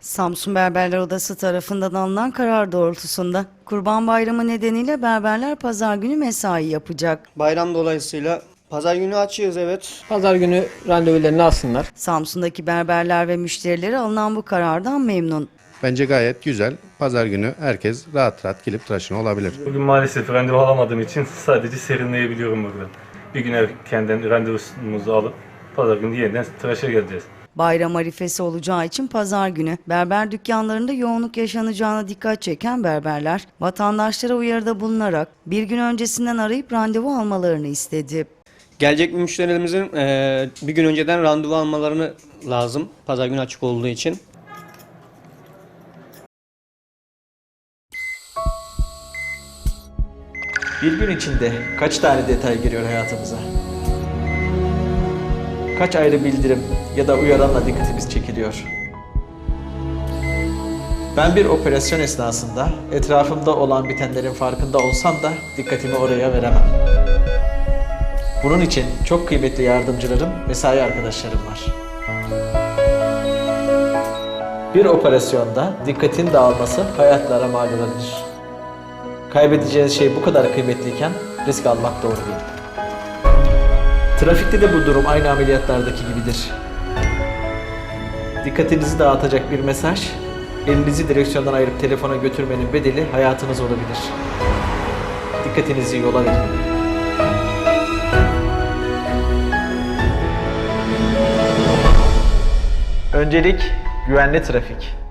Samsun Berberler Odası tarafından alınan karar doğrultusunda Kurban Bayramı nedeniyle berberler pazar günü mesai yapacak. Bayram dolayısıyla pazar günü açığız evet. Pazar günü randevularını alsınlar. Samsun'daki berberler ve müşterileri alınan bu karardan memnun. Bence gayet güzel. Pazar günü herkes rahat rahat gelip tıraşını olabilir. Bugün maalesef randevu alamadığım için sadece serinleyebiliyorum burada. Bir gün erkenden randevumuzu alıp pazar günü yeniden tıraşa geleceğiz. Bayram arifesi olacağı için pazar günü berber dükkanlarında yoğunluk yaşanacağına dikkat çeken berberler vatandaşlara uyarıda bulunarak bir gün öncesinden arayıp randevu almalarını istedi. Gelecek müşterilerimizin eee, bir gün önceden randevu almalarını lazım. Pazar günü açık olduğu için. Bir gün içinde kaç tane detay giriyor hayatımıza? Kaç ayrı bildirim ya da uyaranla dikkatimiz çekiliyor? Ben bir operasyon esnasında etrafımda olan bitenlerin farkında olsam da dikkatimi oraya veremem. Bunun için çok kıymetli yardımcılarım, mesai arkadaşlarım var. Bir operasyonda dikkatin dağılması hayatlara mal olabilir. Kaybedeceğiniz şey bu kadar kıymetliyken risk almak doğru değil. Trafikte de bu durum aynı ameliyatlardaki gibidir. Dikkatinizi dağıtacak bir mesaj, elinizi direksiyondan ayırıp telefona götürmenin bedeli hayatınız olabilir. Dikkatinizi yola verin. Öncelik güvenli trafik.